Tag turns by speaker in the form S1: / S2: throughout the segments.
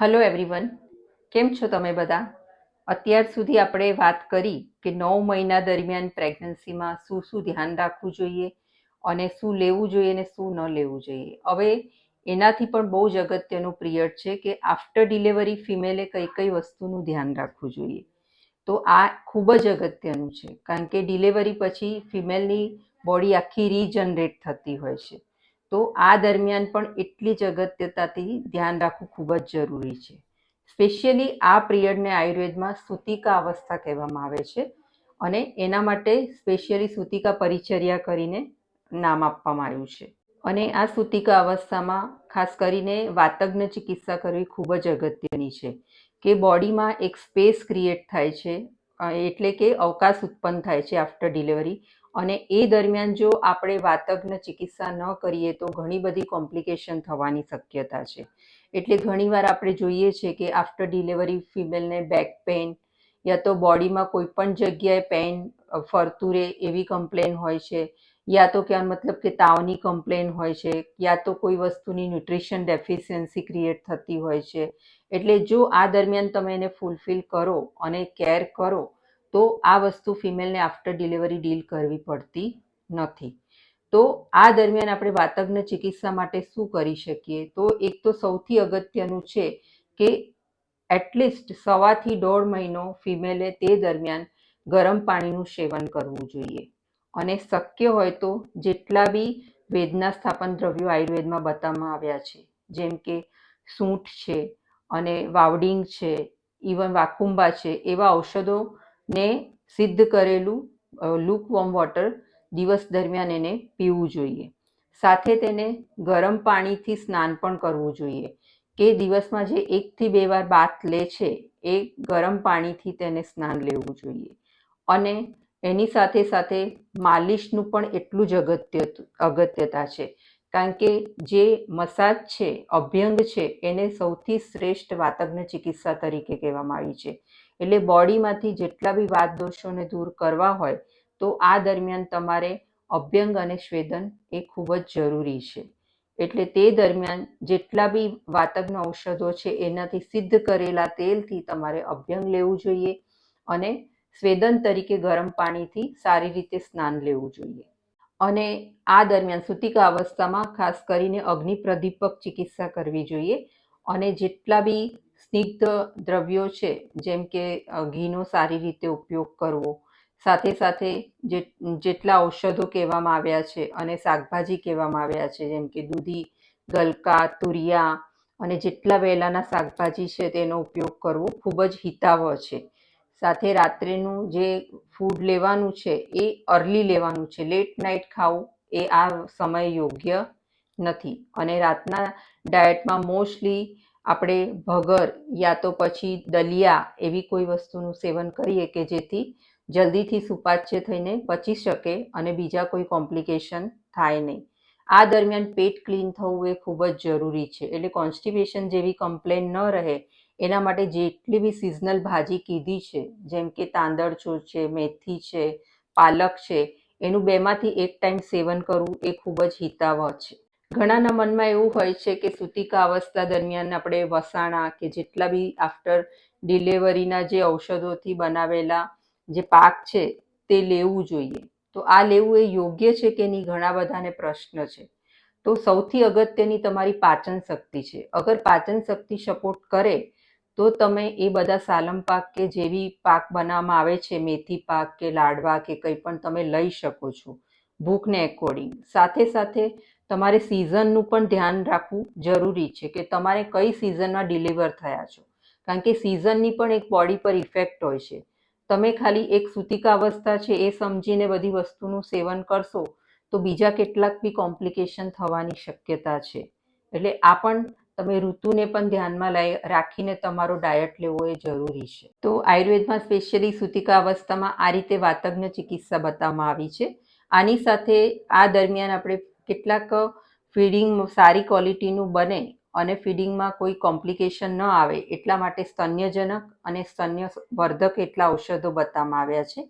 S1: Hello everyone કેમ છો તમે બધા? અત્યાર સુધી આપણે વાત કરી કે નવ મહિના દરમિયાન પ્રેગ્નન્સીમાં શું શું ધ્યાન રાખવું જોઈએ અને શું લેવું જોઈએ અને શું ન લેવું જોઈએ. હવે એનાથી પણ બહુ જ અગત્યનું પિરિયડ છે કે આફ્ટર ડિલિવરી ફિમેલે કઈ કઈ વસ્તુનું ધ્યાન રાખવું જોઈએ. તો આ ખૂબ જ અગત્યનું છે. કારણ કે ડિલિવરી પછી ફિમેલની બોડી આખી રીજનરેટ થતી હોય છે. તો આ દરમિયાન પણ એટલી જ અગત્યતાથી ધ્યાન રાખવું ખૂબ જ જરૂરી છે. સ્પેશિયલી આ પિરિયડને આયુર્વેદમાં સૂતિકા અવસ્થા કહેવામાં આવે છે અને એના માટે સ્પેશિયલી સૂતિકા પરિચર્યા કરીને નામ આપવામાં આવ્યું છે. અને આ સૂતિકા અવસ્થામાં ખાસ કરીને વાતજ્ઞ ચિકિત્સા કરવી ખૂબ જ અગત્યની છે કે બોડીમાં એક સ્પેસ ક્રિએટ થાય છે એટલે કે અવકાશ ઉત્પન્ન થાય છે આફ્ટર ડિલિવરી અને એ દરમિયાન જો આપણે વાતજ્ઞ ચિકિત્સા ન કરીએ તો ઘણી બધી કોમ્પ્લિકેશન થવાની શક્યતા છે. એટલે ઘણીવાર આપણે જોઈએ છે કે આફ્ટર ડિલિવરી ફિમેલને બેક પેઇન યા તો બોડીમાં કોઈ પણ જગ્યાએ પેઇન ફરતું રહે એવી કમ્પ્લેન હોય છે, યા તો ક્યાં મતલબ કે તાવની કમ્પ્લેન હોય છે, યા તો કોઈ વસ્તુની ન્યુટ્રિશન ડેફિશિયન્સી ક્રિએટ થતી હોય છે. એટલે જો આ દરમિયાન તમે એને ફૂલફિલ કરો અને કેર કરો તો આ વસ્તુ ફિમેલને આફ્ટર ડિલિવરી ડીલ કરવી પડતી નથી. તો આ દરમિયાન આપણે વાતજ્ઞ ચિકિત્સા માટે શું કરી શકીએ? તો એક તો સૌથી અગત્યનું છે કે એટલીસ્ટ સવાથી દોઢ મહિનો ફિમેલે તે દરમિયાન ગરમ પાણીનું સેવન કરવું જોઈએ. અને શક્ય હોય તો જેટલા બી વેદના સ્થાપન દ્રવ્યો આયુર્વેદમાં બતાવવામાં આવ્યા છે, જેમ કે સૂંઠ છે અને વાવડિંગ છે ઇવન વાકુંબા છે, એવા ઔષધોને સિદ્ધ કરેલું લૂક વોર્મ વોટર દિવસ દરમિયાન એને પીવું જોઈએ. સાથે તેને ગરમ પાણીથી સ્નાન પણ કરવું જોઈએ. કે દિવસમાં જે એકથી બે વાર બાથ લે છે, એ ગરમ પાણીથી તેને સ્નાન લેવું જોઈએ. અને એની સાથે સાથે માલિશનું પણ એટલું જ અગત્ય, અગત્યતા છે. કારણ કે જે મસાજ છે, અભ્યંગ છે, એને સૌથી શ્રેષ્ઠ વાતજ્ઞ ચિકિત્સા તરીકે કહેવામાં આવી છે. એટલે બોડીમાંથી જેટલા બી વાત દોષોને દૂર કરવા હોય, તો આ દરમિયાન તમારે અભ્યંગ અને સ્વેદન એ ખૂબ જ જરૂરી છે. એટલે તે દરમિયાન જેટલા બી વાતજ્ઞ ઔષધો છે, એનાથી સિદ્ધ કરેલા તેલથી તમારે અભ્યંગ લેવું જોઈએ અને સ્વેદન તરીકે ગરમ પાણીથી સારી રીતે સ્નાન લેવું જોઈએ. અને આ દરમિયાન સુતિકા અવસ્થામાં ખાસ કરીને અગ્નિ પ્રદીપક ચિકિત્સા કરવી જોઈએ. અને જેટલા બી સ્નિગ્ધ દ્રવ્યો છે, જેમ કે ઘીનો સારી રીતે ઉપયોગ કરવો, સાથે સાથે જેટલા ઔષધો કહેવામાં આવ્યા છે અને શાકભાજી કહેવામાં આવ્યા છે, જેમ કે દૂધી, ગલકા, તુરિયા અને જેટલા વહેલાના શાકભાજી છે તેનો ઉપયોગ કરવો ખૂબ જ હિતાવહ છે. સાથે રાત્રેનું જે ફૂડ લેવાનું છે, એ અર્લી લેવાનું છે. લેટ નાઇટ ખાવું એ આ સમય યોગ્ય નથી. અને રાતના ડાયટમાં મોસ્ટલી આપણે ભગર યા તો પછી દલિયા એવી કોઈ વસ્તુનું સેવન કરીએ કે જેથી જલ્દીથી સુપાચ્ય થઈને પચી શકે અને બીજા કોઈ કોમ્પ્લિકેશન થાય નહીં. આ દરમિયાન પેટ ક્લીન થવું એ ખૂબ જ જરૂરી છે. એટલે કોન્સ્ટિપેશન જેવી કમ્પ્લેન ન રહે એના માટે જેટલી બી સિઝનલ ભાજી કીધી છે, જેમ કે તાંદળચૂર છે મેથી છે, પાલક છે, એનું બેમાંથી એક ટાઈમ સેવન કરવું એ ખૂબ જ હિતાવહ છે. ઘણાના મનમાં એવું હોય છે કે સૂતિકા અવસ્થા દરમિયાન આપણે વસાણા કે જેટલા બી આફ્ટર ડિલિવરીના જે ઔષધોથી બનાવેલા જે પાક છે તે લેવું જોઈએ. તો આ લેવું એ યોગ્ય છે કે નહીં ઘણા બધાને પ્રશ્ન છે. તો સૌથી અગત્યની તમારી પાચન શક્તિ છે. અગર પાચન શક્તિ સપોર્ટ કરે તો તમે એ બધા સાલમ પાક કે જેવી પાક બનાવવામાં આવે છે, મેથી પાક કે લાડવા કે કંઈ પણ તમે લઈ શકો છો, ભૂખને એકોર્ડિંગ સાથે સાથે તમારે સિઝનનું પણ ધ્યાન રાખવું જરૂરી છે કે તમારે કઈ સિઝનમાં ડિલિવર થયા છો. કારણ કે સિઝનની પણ એક બોડી પર ઇફેક્ટ હોય છે. તમે ખાલી એક સુતિકા અવસ્થા છે એ સમજીને બધી વસ્તુનું સેવન કરશો તો બીજા કેટલાક બી કોમ્પ્લિકેશન થવાની શક્યતા છે. એટલે આ પણ તમે ઋતુને પણ ધ્યાનમાં લઈ રાખીને તમારો ડાયટ લેવો એ જરૂરી છે. તો આયુર્વેદમાં સ્પેશિયલી સૂતિકા અવસ્થામાં આ રીતે વાતજ્ઞ ચિકિત્સા બતાવવામાં આવી છે. આની સાથે આ દરમિયાન આપણે કેટલાક ફીડિંગ સારી ક્વોલિટીનું બને અને ફીડિંગમાં કોઈ કોમ્પ્લિકેશન ન આવે એટલા માટે સ્તન્યજનક અને સ્તન્યવર્ધક એટલા ઔષધો બતાવવામાં આવ્યા છે.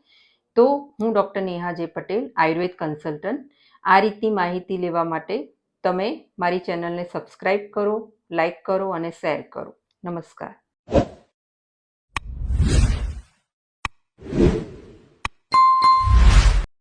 S1: તો હું ડૉક્ટર નેહા જે પટેલ, આયુર્વેદ કન્સલ્ટન્ટ. આ રીતની માહિતી લેવા માટે તમે મારી ચેનલને સબસ્ક્રાઈબ કરો લાઈક કરો અને શેર કરો. નમસ્કાર.